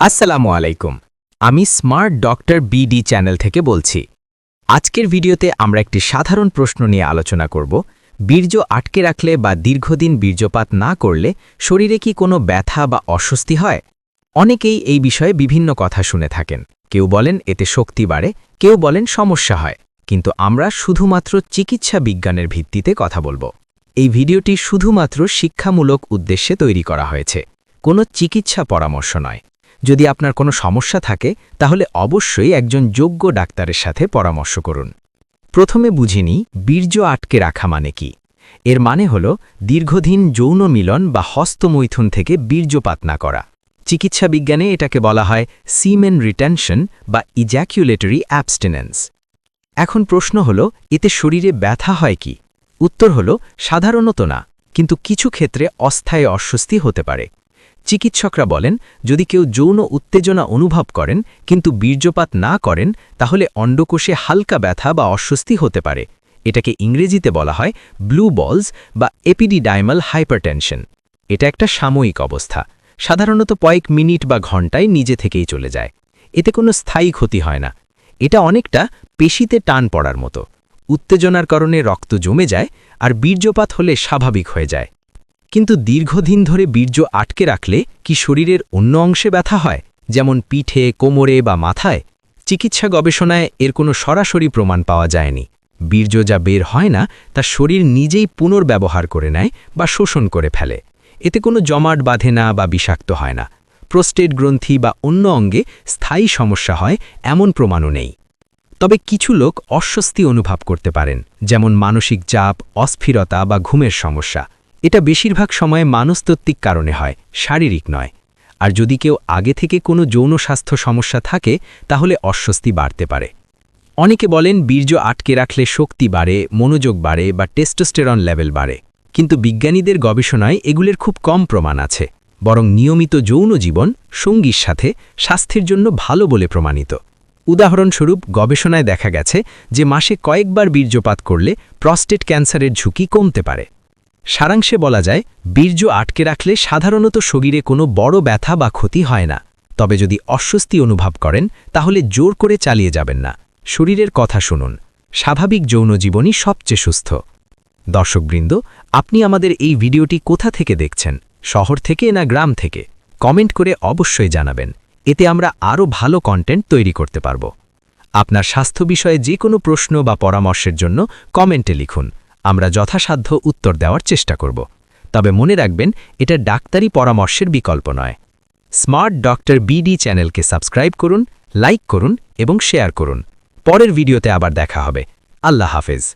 আসসালামু আলাইকুম। আমি স্মার্ট ডক্টর বিডি চ্যানেল থেকে বলছি। আজকের ভিডিওতে আমরা একটি সাধারণ প্রশ্ন নিয়ে আলোচনা করব। বীর্য আটকে রাখলে বা দীর্ঘদিন বীর্যপাত না করলে শরীরে কি কোনো ব্যথা বা অস্বস্তি হয়? অনেকেই এই বিষয়ে বিভিন্ন কথা শুনে থাকেন। কেউ বলেন এতে শক্তি বাড়ে, কেউ বলেন সমস্যা হয়। কিন্তু আমরা শুধুমাত্র চিকিৎসা বিজ্ঞানের ভিত্তিতে কথা বলব। এই ভিডিওটি শুধুমাত্র শিক্ষামূলক উদ্দেশ্যে তৈরি করা হয়েছে। কোনো চিকিৎসা পরামর্শ নয়। যদি আপনার কোনো সমস্যা থাকে, তাহলে অবশ্যই একজন যোগ্য ডাক্তারের সাথে পরামর্শ করুন। প্রথমে বুঝিনি বীর্য আটকে রাখা মানে কি? এর মানে হল, দীর্ঘদিন যৌন মিলন বা হস্তমৈথুন থেকে বীর্যপাত না করা। চিকিৎসা বিজ্ঞানে এটাকে বলা হয় সিমেন রিটেনশন বা ইজ্যাকুলেটরি অ্যাবস্টিনেন্স এখন প্রশ্ন হল, এতে শরীরে ব্যথা হয় কি? উত্তর হল, সাধারণত না, কিন্তু কিছু ক্ষেত্রে অস্থায়ী অস্বস্তি হতে পারে। চিকিৎসকরা বলেন, যদি কেউ যৌন উত্তেজনা অনুভব করেন, কিন্তু বীর্যপাত না করেন, তাহলে অণ্ডকোষে হালকা ব্যথা বা অস্বস্তি হতে পারে। এটাকে ইংরেজিতে বলা হয় ব্লু বলস বা এপিডিডাইমাল হাইপারটেনশন। এটা একটা সাময়িক অবস্থা। সাধারণত কয়েক মিনিট বা ঘন্টায় নিজে থেকেই চলে যায়। এতে কোনো স্থায়ী ক্ষতি হয় না। এটা অনেকটা পেশিতে টান পড়ার মতো। উত্তেজনার কারণে রক্ত জমে যায় আর বীর্যপাত হলে স্বাভাবিক হয়ে যায়। কিন্তু দীর্ঘদিন ধরে বীর্য আটকে রাখলে কি শরীরের অন্য অংশে ব্যথা হয়? যেমন পিঠে, কোমরে বা মাথায়? চিকিৎসা গবেষণায় এর কোনো সরাসরি প্রমাণ পাওয়া যায়নি। বীর্য যা বের হয় না, তা শরীর নিজেই পুনর্ব্যবহার করে নেয় বা শোষণ করে ফেলে। এতে কোনো জমাট বাঁধে না বা বিষাক্ত হয় না। প্রোস্টেট গ্রন্থি বা অন্য অঙ্গে স্থায়ী সমস্যা হয় এমন প্রমাণও নেই। তবে কিছু লোক অস্বস্তি অনুভব করতে পারেন, যেমন মানসিক চাপ, অস্থিরতা বা ঘুমের সমস্যা। এটা বেশিরভাগ সময়ে মানস্তত্ত্বিক কারণে হয়, শারীরিক নয়। আর যদি কেউ আগে থেকে কোনো যৌন স্বাস্থ্য সমস্যা থাকে, তাহলে অস্বস্তি বাড়তে পারে। অনেকে বলেন বীর্য আটকে রাখলে শক্তি বাড়ে, মনোযোগ বাড়ে বা টেস্টোস্টেরন লেভেল বাড়ে। কিন্তু বিজ্ঞানীদের গবেষণায় এগুলির খুব কম প্রমাণ আছে। বরং নিয়মিত যৌন জীবন, সঙ্গীর সাথে, স্বাস্থ্যের জন্য ভালো বলে প্রমাণিত। উদাহরণস্বরূপ গবেষণায় দেখা গেছে যে মাসে কয়েকবার বীর্যপাত করলে প্রস্টেট ক্যান্সারের ঝুঁকি কমতে পারে। সারাংশে বলা যায়, বীর্য আটকে রাখলে সাধারণত শরীরে কোনো বড় ব্যথা বা ক্ষতি হয় না। তবে যদি অস্বস্তি অনুভব করেন, তাহলে জোর করে চালিয়ে যাবেন না। শরীরের কথা শুনুন। স্বাভাবিক যৌন জীবনই সবচেয়ে সুস্থ। দর্শকবৃন্দ, আপনি আমাদের এই ভিডিওটি কোথা থেকে দেখছেন? শহর থেকে না গ্রাম থেকে? কমেন্ট করে অবশ্যই জানাবেন। এতে আমরা আরও ভালো কন্টেন্ট তৈরি করতে পারব। আপনার স্বাস্থ্য বিষয়ে যে কোনো প্রশ্ন বা পরামর্শের জন্য কমেন্টে লিখুন। আমরা যথাসাধ্য উত্তর দেওয়ার চেষ্টা করব। তবে মনে রাখবেন, এটা ডাক্তারি পরামর্শের বিকল্প নয়। স্মার্ট ডক্টর বিডি চ্যানেলকে সাবস্ক্রাইব করুন, লাইক করুন এবং শেয়ার করুন। পরের ভিডিওতে আবার দেখা হবে। আল্লাহ হাফেজ।